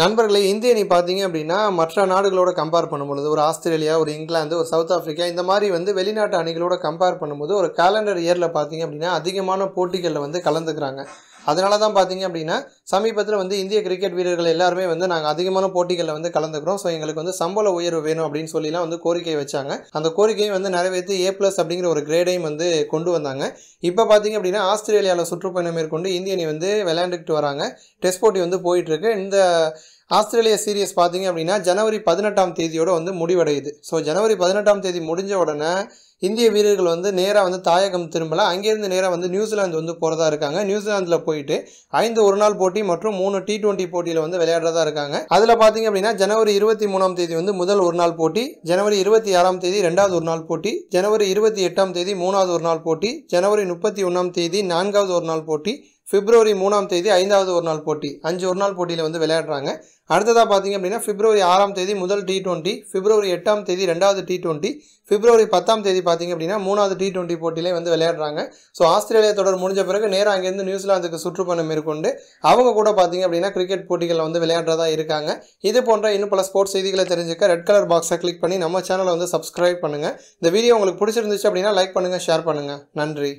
நண்பர்களே இந்தியனை பார்த்தீங்க அப்படின்னா மற்ற நாடுகளோட கம்பேர் பண்ணும்பொழுது ஒரு ஆஸ்திரேலியா ஒரு இங்கிலாந்து ஒரு சவுத் ஆஃப்ரிக்கா இந்த மாதிரி வந்து வெளிநாட்டு அணிகளோட கம்பேர் பண்ணும்போது ஒரு கேலண்டர் இயரில் பார்த்தீங்க அப்படின்னா அதிகமான போட்டிகளில் வந்து கலந்துக்கிறாங்க. அதனால தான் பார்த்தீங்க அப்படின்னா சமீபத்தில் வந்து இந்திய கிரிக்கெட் வீரர்கள் எல்லாருமே வந்து நாங்கள் அதிகமான போட்டிகளில் வந்து கலந்துக்கிறோம். ஸோ எங்களுக்கு வந்து சம்பள உயர்வு வேணும் அப்படின்னு சொல்லிலாம் வந்து கோரிக்கை வச்சாங்க. அந்த கோரிக்கையும் வந்து நிறைவேற்றி ஏ ப்ளஸ் அப்படிங்கிற ஒரு கிரேடையும் வந்து கொண்டு வந்தாங்க. இப்போ பார்த்தீங்க அப்படின்னா ஆஸ்திரேலியாவில் சுற்றுப்பயணம் மேற்கொண்டு இந்திய அணி வந்து விளையாண்டுக்கிட்டு வராங்க. டெஸ்ட் போட்டி வந்து போயிட்டுருக்கு. இந்த ஆஸ்திரேலிய சீரியஸ் பார்த்தீங்க அப்படின்னா ஜனவரி பதினெட்டாம் தேதியோடு வந்து முடிவடையுது. ஸோ ஜனவரி பதினெட்டாம் தேதி முடிஞ்ச உடனே இந்திய வீரர்கள் வந்து நேராக வந்து தாயகம் திரும்பல. அங்கேருந்து நேராக வந்து நியூசிலாந்து வந்து போகிறதா இருக்காங்க. நியூசிலாந்தில் போயிட்டு ஐந்து ஒரு நாள் போட்டி மற்றும் மூணு டி டுவெண்ட்டி போட்டியில் வந்து விளையாடுறதா இருக்காங்க. அதில் பார்த்தீங்க அப்படின்னா ஜனவரி இருபத்தி மூணாம் தேதி வந்து முதல் ஒரு நாள் போட்டி ஜனவரி இருபத்தி ஆறாம் தேதி ரெண்டாவது ஒரு நாள் போட்டி ஜனவரி இருபத்தி எட்டாம் தேதி மூணாவது ஒரு நாள் போட்டி ஜனவரி முப்பத்தி ஒன்றாம் தேதி நான்காவது ஒரு நாள் போட்டி பிப்ரவரி மூணாம் தேதி ஐந்தாவது ஒரு நாள் போட்டி. அஞ்சு ஒரு நாள் போட்டியில் வந்து விளையாடுறாங்க. அடுத்ததாக பார்த்தீங்க அப்படின்னா பிப்ரவரி ஆறாம் தேதி முதல் டி டுவெண்ட்டி பிப்ரவரி எட்டாம் தேதி ரெண்டாவது டி டுவெண்ட்டி பிப்ரவரி பத்தாம் தேதி பார்த்தீங்க அப்படின்னா மூணாவது டி டுவெண்ட்டி போட்டியிலே வந்து விளையாடுறாங்க. ஸோ ஆஸ்திரேலியா தொடர் முடிஞ்ச பிறகு நேராக அங்கேருந்து நியூசிலாந்துக்கு சுற்றுப்பயணம் மேற்கொண்டு அவங்க கூட பார்த்தீங்க அப்படின்னா கிரிக்கெட் போட்டிகளில் வந்து விளையாடுறதா இருக்காங்க. இது போன்ற இன்னும் பல ஸ்போர்ட்ஸ் செய்திகளை தெரிஞ்சுக்க ரெட் கலர் பாக்ஸை கிளிக் பண்ணி நம்ம சேனலை வந்து சப்ஸ்கிரைப் பண்ணுங்கள் இந்த வீடியோ உங்களுக்கு பிடிச்சிருந்துச்சு அப்படின்னா லைக் பண்ணுங்கள் ஷேர் பண்ணுங்கள் நன்றி.